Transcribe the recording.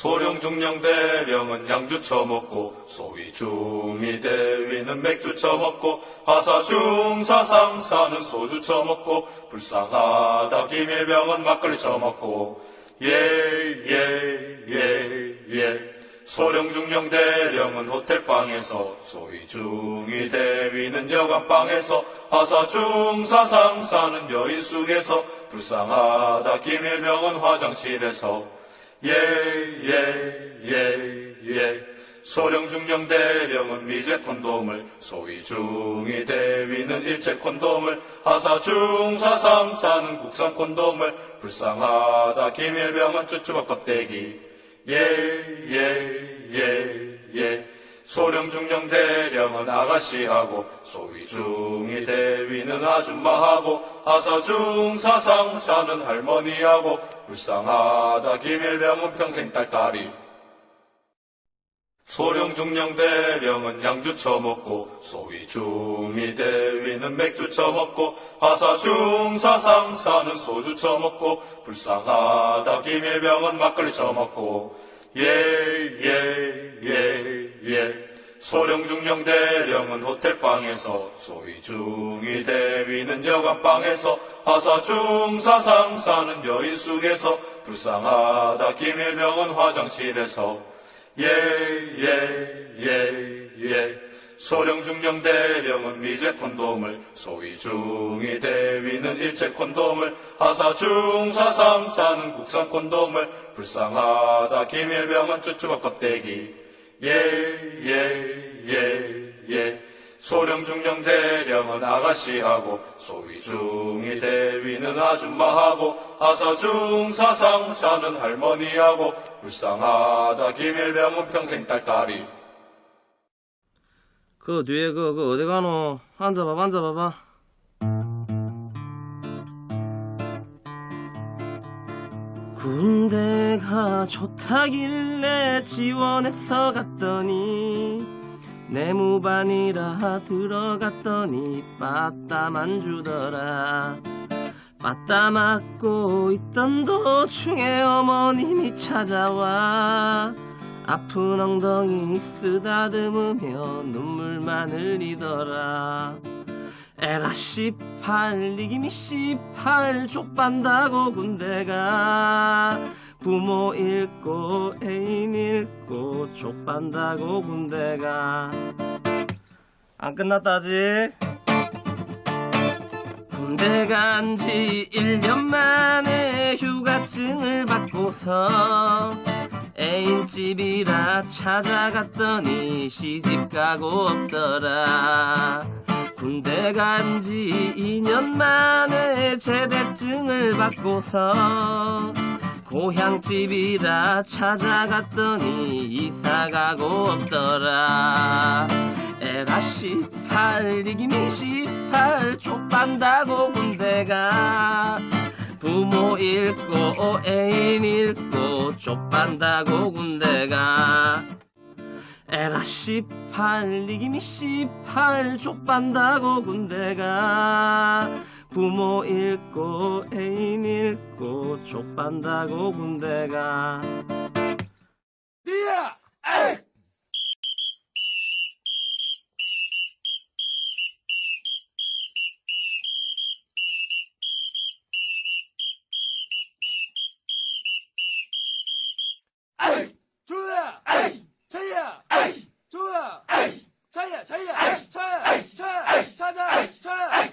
소령 중령 대령은 양주 처먹고 소위 중위 대위는 맥주 처먹고 하사 중사 상사는 소주 처먹고 불쌍하다 기밀병은 막걸리 처먹고. 예예 예 예 소령 중령 대령은 호텔방에서 소위 중위 대위는 여관방에서 하사 중사 상사는 여인숙에서 불쌍하다 기밀병은 화장실에서. 예 예예예. 소령 중령 대령은 미제 콘돔을 소위 중위 대위는 일체 콘돔을 하사 중사 상사는 국산 콘돔을 불쌍하다 기밀병은 쭈쭈박 껍데기. 예예예 예 소령 중령 대령은 아가씨하고 소위 중위 대위는 아줌마하고 하사 중 사 상사는 할머니하고 불쌍하다 기밀병은 평생 딸딸이. 소령 중령 대령은 양주 처먹고 소위 중위 대위는 맥주 처먹고 하사 중 사 상사는 소주 처먹고 불쌍하다 기밀병은 막걸리 처먹고. 예예예 예 소령 중령 대령은 호텔방에서 소위 중위 대위는 여관방에서 하사 중사 상사는 여인숙에서 불쌍하다 기밀병은 화장실에서. 예예 예 예. 소령 중령 대령은 미제 콘돔을 소위 중위 대위는 일체 콘돔을 하사 중사 상사는 국산 콘돔을 불쌍하다 기밀병은 쭈쭈박 껍데기 예예예 예 소령 중령 대령은 아가씨하고 소위 중위 대위는 아줌마하고 하사 중 사 상사는 할머니하고 불쌍하다 기밀병은 평생 딸딸이 그 뒤에 그, 그 어디 가노? 앉아봐봐, 앉아봐봐. 군대가 좋다길래 지원해서 갔더니 내무반이라 들어갔더니 빠따만 주더라. 빠따 맞고 있던 도중에 어머님이 찾아와 아픈 엉덩이 쓰다듬으며 눈물만 흘리더라 에라 씨팔 니김이 씨팔 족반다고 군대가. 부모 잃고 애인 잃고 족반다고 군대가. 안 끝났다 아직. 군대 간 지 1년 만에 휴가증을 받고서 애인집이라 찾아갔더니 시집 가고 없더라 군대 간 지 2년 만에 제대증을 받고서 고향집이라 찾아갔더니 이사가고 없더라. 에라 씨팔 이김이 씨팔 족반다고 군대가. 부모 잃고 애인 잃고 족반다고 군대가 에라 씨팔 이김이 씨팔 족반다고 군대가. 부모 잃고 애인 잃고 족반다고 군대가 차! 차! 차자! 차!